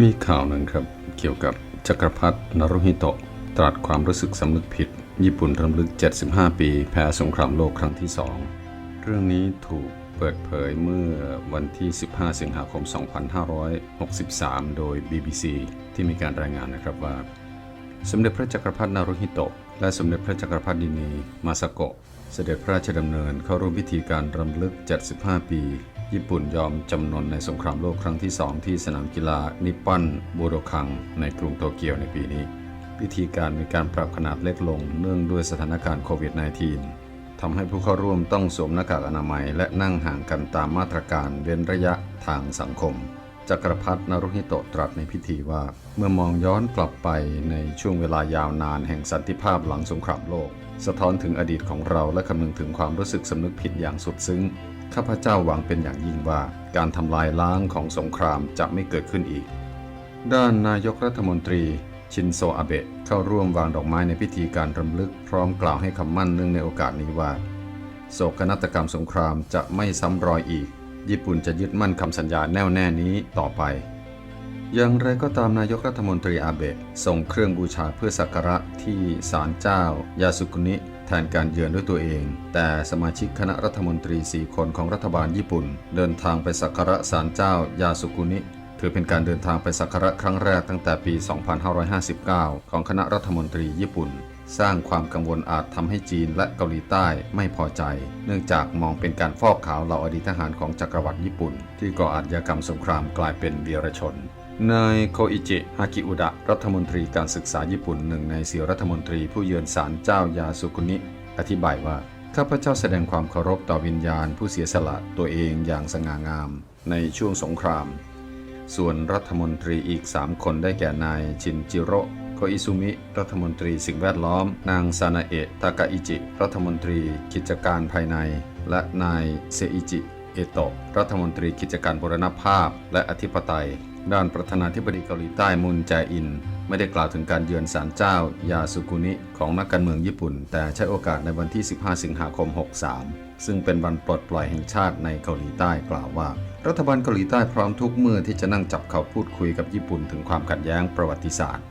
มีข่าวหนึ่งครับ เกี่ยวกับจักรพรรดินารุฮิโตะ ตรัสความรู้สึกสำนึกผิด ญี่ปุ่นรำลึก 75 ปี แพ้สงครามโลกครั้งที่2เรื่องนี้ถูกเปิดเผยเมื่อวันที่ 15 สิงหาคม 2563 โดย BBC ที่มีการรายงานนะครับว่า สมเด็จพระจักรพรรดินารุฮิโตะ และสมเด็จพระจักรพรรดินีมาซาโกะ เสด็จพระราชดำเนินเข้าร่วมพิธีการรำลึก 75 ปี ญี่ปุ่นยอมจำนนในสงครามโลกครั้งที่2ที่สนามกีฬานิปปอนบูโดคัง ในกรุงโตเกียวในปีนี้ พิธีการมีการปรับขนาดเล็กลงเนื่องด้วยสถานการณ์โควิด -19 ทำให้ผู้เข้าร่วมต้องสวมหน้ากากอนามัย และนั่งห่างกันตามมาตรการเว้นระยะทางสังคมจักรพรรดินารุฮิโตะตรัสในพิธีว่า เมื่อมองย้อนกลับไปในช่วงเวลายาวนานแห่งสันติภาพหลังสงครามโลก สะท้อนถึงอดีตของเราและคำนึงถึงความรู้สึกสำนึกผิดอย่างสุดซึ้ง ข้าพเจ้าหวังเป็นอย่างยิ่งว่าการทำลายล้างของสงครามจะไม่เกิดขึ้นอีก ด้านนายกรัฐมนตรีชินโซอาเบะเข้าร่วมวางดอกไม้ในพิธีการรำลึกพร้อมกล่าวให้คำมั่นเนื่องในโอกาสนี้ว่า โศกนาฏกรรมสงครามจะไม่ซ้ำรอยอีก ญี่ปุ่นจะยึดมั่นคำสัญญาแน่วแน่นี้ต่อไป อย่างไรก็ตามนายกรัฐมนตรีอาเบะส่งเครื่องบูชาเพื่อสักการะที่ศาลเจ้า ยาสุกุนิ แทนการเยือนด้วยตัวเอง แต่สมาชิกคณะรัฐมนตรี 4 คนของรัฐบาลญี่ปุ่น เดินทางไปสักการะศาลเจ้ายาสุกุนิถือเป็นการเดินทางไปสักการะครั้งแรกตั้งแต่ปี 2559 ของคณะรัฐมนตรีญี่ปุ่น สร้างความกังวลอาจทำให้จีนและเกาหลีใต้ไม่พอใจ เนื่องจากมองเป็นการฟอกขาวเหล่าอดีตทหารของจักรวรรดิญี่ปุ่น ที่ก่ออาชญากรรมสงครามกลายเป็นเวีรชน นายโคอิจิฮากิอุดะ รัฐมนตรีการศึกษาญี่ปุ่นหนึ่งในสี่รัฐมนตรีผู้เยือนศาลเจ้ายาสุกุนิ อธิบายว่า ข้าพเจ้าแสดงความเคารพต่อวิญญาณผู้เสียสละตัวเองอย่างสง่างาม ในช่วงสงคราม ส่วนรัฐมนตรีอีก3คนได้แก่นายชินจิโร่โคอิซุมิ รัฐมนตรีสิ่งแวดล้อม นางซานาเอะทากาอิจิ รัฐมนตรีกิจการภายใน และนายเซอิจิ เอโตะ รัฐมนตรีกิจการบรณภาพและอธิปไตย ด้านประธานาธิบดีเกาหลีใต้มุนแจอิน ไม่ได้กล่าวถึงการเยือนศาลเจ้ายาสุกุนิของนักการเมืองญี่ปุ่น แต่ใช้โอกาสในวันที่ 15 สิงหาคม 63 ซึ่งเป็นวันปลดปล่อยแห่งชาติในเกาหลีใต้กล่าวว่า รัฐบาลเกาหลีใต้พร้อมทุกเมื่อที่จะนั่งจับเข่าพูดคุยกับญี่ปุ่นถึงความขัดแย้งประวัติศาสตร์